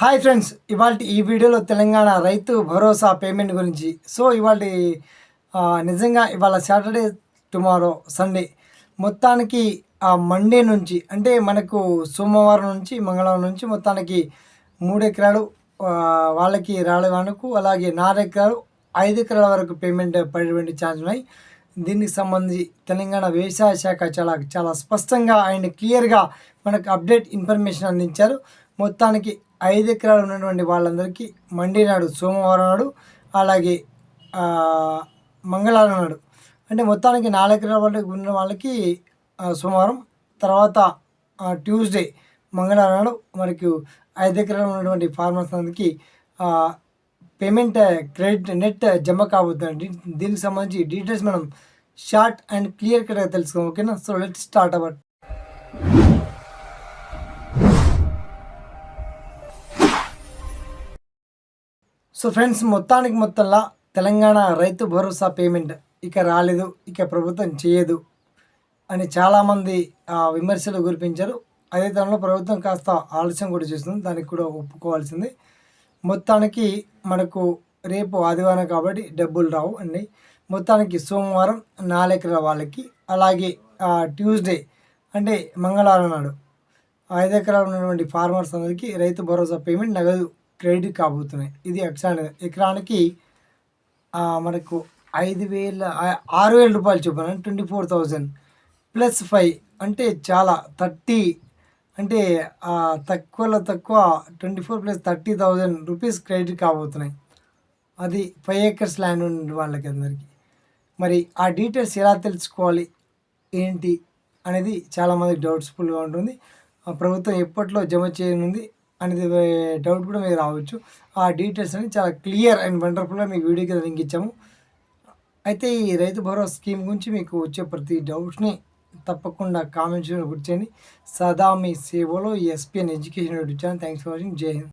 Hi friends ఇవాళ ఈ వీడియోలో తెలంగాణ రైతు భరోసా పేమెంట్ గురించి. సో ఇవాళ నిజంగా ఇవాళ సాటర్డే టుమారో సండే మొత్తానికి ఆ మండే నుంచి అంటే మనకు సోమవారం నుంచి మంగళవారం నుంచి మొత్తానికి మూడు ఎకరాలు వాళ్ళకి రాళ్ళకు అలాగే నాలుగు ఎకరాలు ఐదు ఎకరాల వరకు పేమెంట్ పడేటువంటి ఛాన్స్ ఉన్నాయి. దీనికి సంబంధించి తెలంగాణ వ్యవసాయ శాఖ చాలా చాలా స్పష్టంగా అండ్ క్లియర్గా మనకు అప్డేట్ ఇన్ఫర్మేషన్ అందించారు. మొత్తానికి ఐదు ఎకరాలు ఉన్నటువంటి వాళ్ళందరికీ మండే నాడు సోమవారం నాడు అలాగే మంగళవారం నాడు. అంటే మొత్తానికి నాలుగు ఎకరాల వాళ్ళకి ఉన్న వాళ్ళకి సోమవారం తర్వాత ట్యూస్డే మంగళవారం నాడు మనకు ఐదు ఎకరాలు ఉన్నటువంటి ఫార్మర్స్ అందరికీ పేమెంట్ క్రెడిట్ నెట్ జమ కాబోతుంది దీనికి సంబంధించి డీటెయిల్స్ మనం షార్ట్ అండ్ క్లియర్ కట్గా తెలుసుకోం ఓకేనా? So let start our so friends మొత్తానికి మొత్తంలో తెలంగాణ రైతు భరోసా పేమెంట్ ఇక రాలేదు ఇక ప్రభుత్వం చేయదు అని చాలామంది విమర్శలు కురిపించారు. అదే తరంలో ప్రభుత్వం కాస్త ఆలస్యం కూడా చేస్తుంది దానికి కూడా ఒప్పుకోవాల్సింది. మొత్తానికి మనకు రేపు ఆదివారం కాబట్టి డబ్బులు రావు అండి. మొత్తానికి సోమవారం నాలుగు వాళ్ళకి అలాగే ట్యూస్డే అంటే మంగళవారం నాడు ఐదు ఎకరాలు ఉన్నటువంటి ఫార్మర్స్ అందరికీ రైతు భరోసా పేమెంట్ నగదు క్రెడిట్ కాబోతున్నాయి. ఇది ఎక్సాన్ ఎకరానికి మనకు ఐదు వేల ఆరు వేల రూపాయలు చొప్పున. Twenty four thousand plus five అంటే చాలా థర్టీ అంటే తక్కువలో తక్కువ twenty four plus thirty thousand rupees credit కాబోతున్నాయి. అది ఫైవ్ ఏకర్స్ ల్యాండ్ ఉన్న వాళ్ళకి అందరికీ. మరి ఆ డీటెయిల్స్ ఎలా తెలుసుకోవాలి? ఏంటి? అనేది చాలామందికి డౌట్స్ఫుల్గా ఉంటుంది. ఆ ప్రభుత్వం ఎప్పట్లో జమ చేయనుంది? అనేది డౌట్ కూడా మీకు రావచ్చు. ఆ డీటెయిల్స్ అనేది చాలా క్లియర్ అండ్ వండర్ఫుల్గా మీకు వీడియో కింద లింక్ ఇచ్చాము. అయితే ఈ రైతు భరోసా స్కీమ్ గురించి మీకు వచ్చే ప్రతి డౌట్స్ని తప్పకుండా కామెంట్స్ గుర్చేయండి సదా మీ సేవలో SPN education YouTube channel thanks for watching జై హింద్